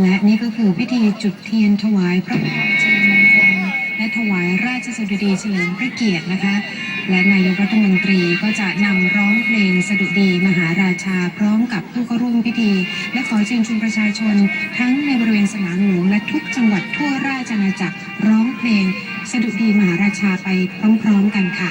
และนี่ก็คือพิธีจุดเทียนถวายพระพรชัยมงคลและถวายราชสดุดีเฉลิมพระเกียรตินะคะ และนายกรัฐมนตรีก็จะนำร้องเพลงสดุดีมหาราชาพร้อมกับผู้เข้าร่วมพิธี และขอเชิญชวนประชาชน ทั้งในบริเวณสนามหลวงและทุกจังหวัดทั่วราชอาณาจักรร้องเพลงสดุดีมหาราชาไปพร้อมๆกันค่ะ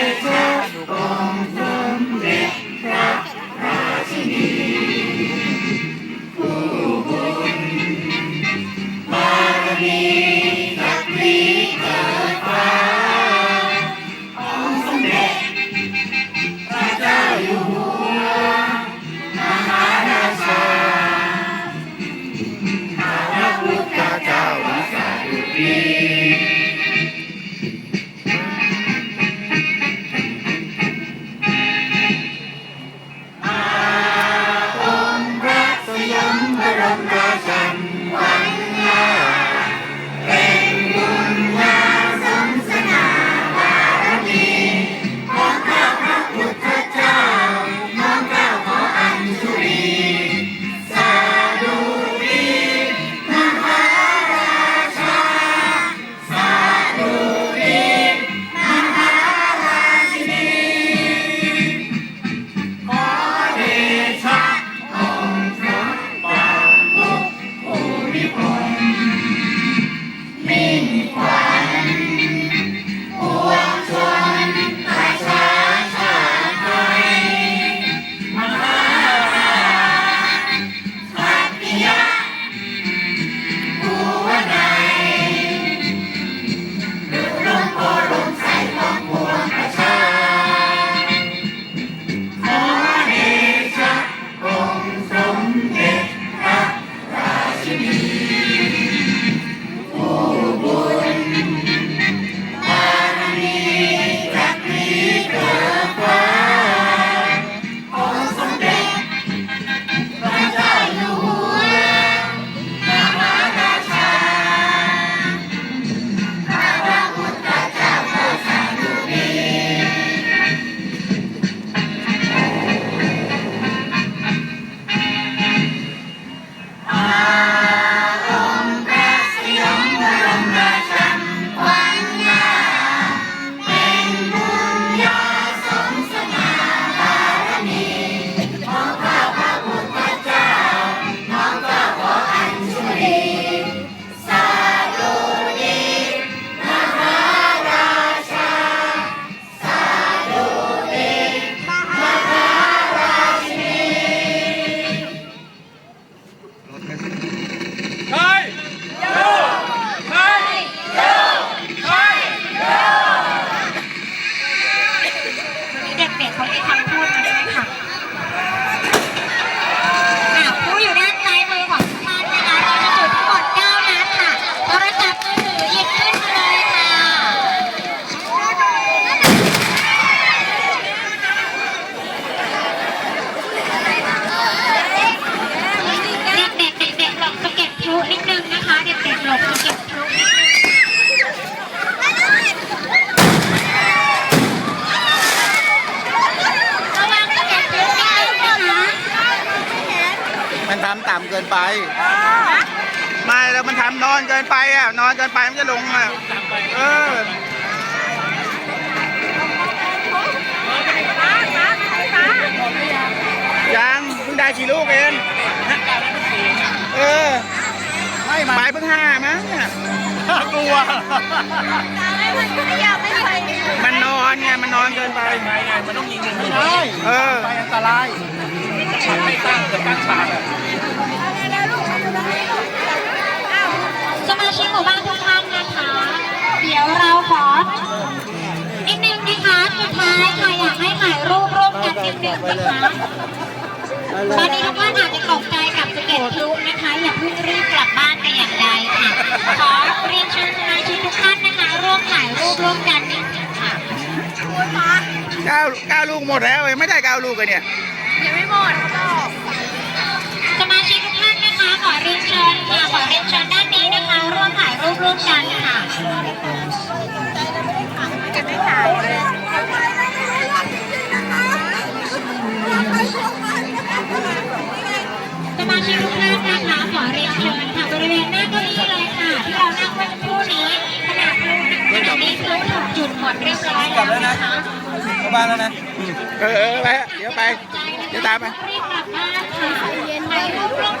Amen. ไป ไม่แล้วมันทำนอนเกินไปอะ นอนเกินไปมันจะลงอะ เออยังเพิ่งได้กี่ลูกเองเออไม่หมายเพิ่งห้ามั้งเนี่ยกลัว มันนอนไงมันนอนเกินไปไม่ไงมันต้องยิงหนึ่งไม่ได้เออไปอันตรายมันไม่ตั้งเกิดตั้งฉาก ท้ายค่ะอยากให้ถ่ายรูปร่วมกันนิดนึงนะคะตอนนี้ทุกท่านอาจจะตกใจกับสเก็ตพลุนะคะ อย่าเพิ่งรีบกลับบ้านแต่อย่างใดค่ะขอเรียนเชิญสมาชิกทุกท่านนะคะ ร่วมถ่ายรูปร่วมกันนิดนึงค่ะเก้าเก้าลูกหมดแล้วยังไม่ได้เก้าลูกเลยเนี่ยสมาชิกทุกท่านนะคะขอเรียนเชิญค่ะขอเรียนเชิญด้านนี้นะคะ ร่วมถ่ายรูปร่วมกัน ชิกทุกท่านนะคะขอเรียนเชิญค่ะบริเวณหน้าเก้าอี้เลยค่ะที่เรานั่งเมื่อสักครู่นี้ขนาดรูขณะนี้คือถูกจุดหมดเรียบร้อยแล้วนะคะเข้าบ้านแล้วนะ เออเออไปเดี๋ยวไป เดี๋ยวตามไปรีบกลับบ้านค่ะถ่ายรูปร่วมกัน